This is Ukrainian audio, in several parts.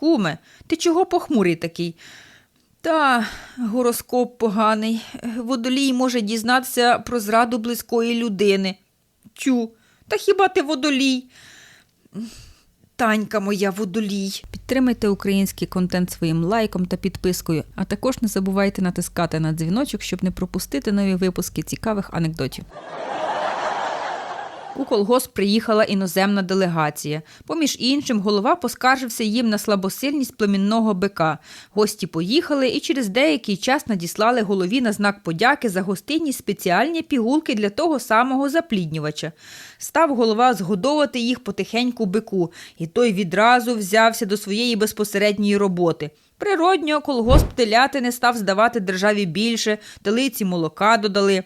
Куме, ти чого похмурий такий? Та гороскоп поганий. Водолій може дізнатися про зраду близької людини. Тю, та хіба ти водолій? Танька моя водолій. Підтримайте український контент своїм лайком та підпискою, а також не забувайте натискати на дзвіночок, щоб не пропустити нові випуски цікавих анекдотів. У колгосп приїхала іноземна делегація. Поміж іншим, голова поскаржився їм на слабосильність племінного бика. Гості поїхали і через деякий час надіслали голові на знак подяки за гостинність спеціальні пігулки для того самого запліднювача. Став голова згодовувати їх потихеньку бику, і той відразу взявся до своєї безпосередньої роботи. Природньо, колгосп телятини став здавати державі більше, телиці молока додали.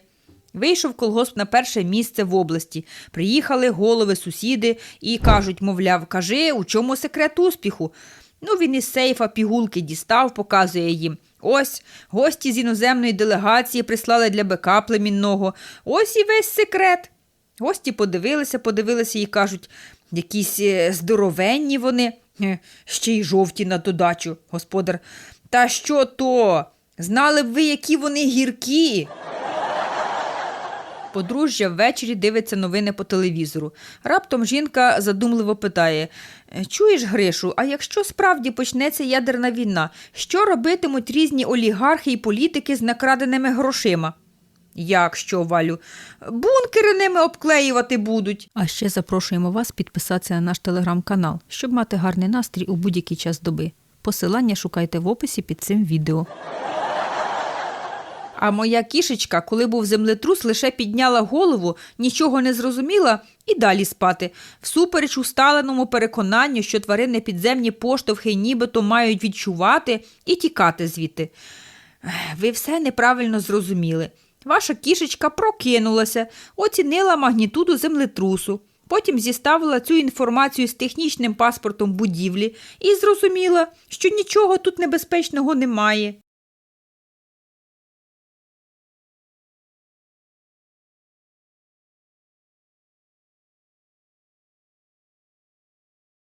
Вийшов колгосп на перше місце в області. Приїхали голови, сусіди і кажуть, мовляв, кажи, у чому секрет успіху. Ну, він із сейфа пігулки дістав, показує їм. Ось гості з іноземної делегації прислали для бика племінного. Ось і весь секрет. Гості подивилися, подивилися і кажуть, якісь е, здоровенні вони, Е, ще й жовті на додачу, господар. Та що то? Знали б ви, які вони гіркі. Подружжя ввечері дивиться новини по телевізору. Раптом жінка задумливо питає: «Е, Чуєш, Гришу, а якщо справді почнеться ядерна війна, що робитимуть різні олігархи і політики з накраденими грошима? Як що, Валю? Бункери ними обклеювати будуть. А ще запрошуємо вас підписатися на наш телеграм-канал, щоб мати гарний настрій у будь-який час доби. Посилання шукайте в описі під цим відео. А моя кішечка, коли був землетрус, лише підняла голову, нічого не зрозуміла і далі спати. Всупереч усталеному переконанню, що тварини підземні поштовхи нібито мають відчувати і тікати звідти. Ви все неправильно зрозуміли. Ваша кішечка прокинулася, оцінила магнітуду землетрусу. Потім зіставила цю інформацію з технічним паспортом будівлі і зрозуміла, що нічого тут небезпечного немає.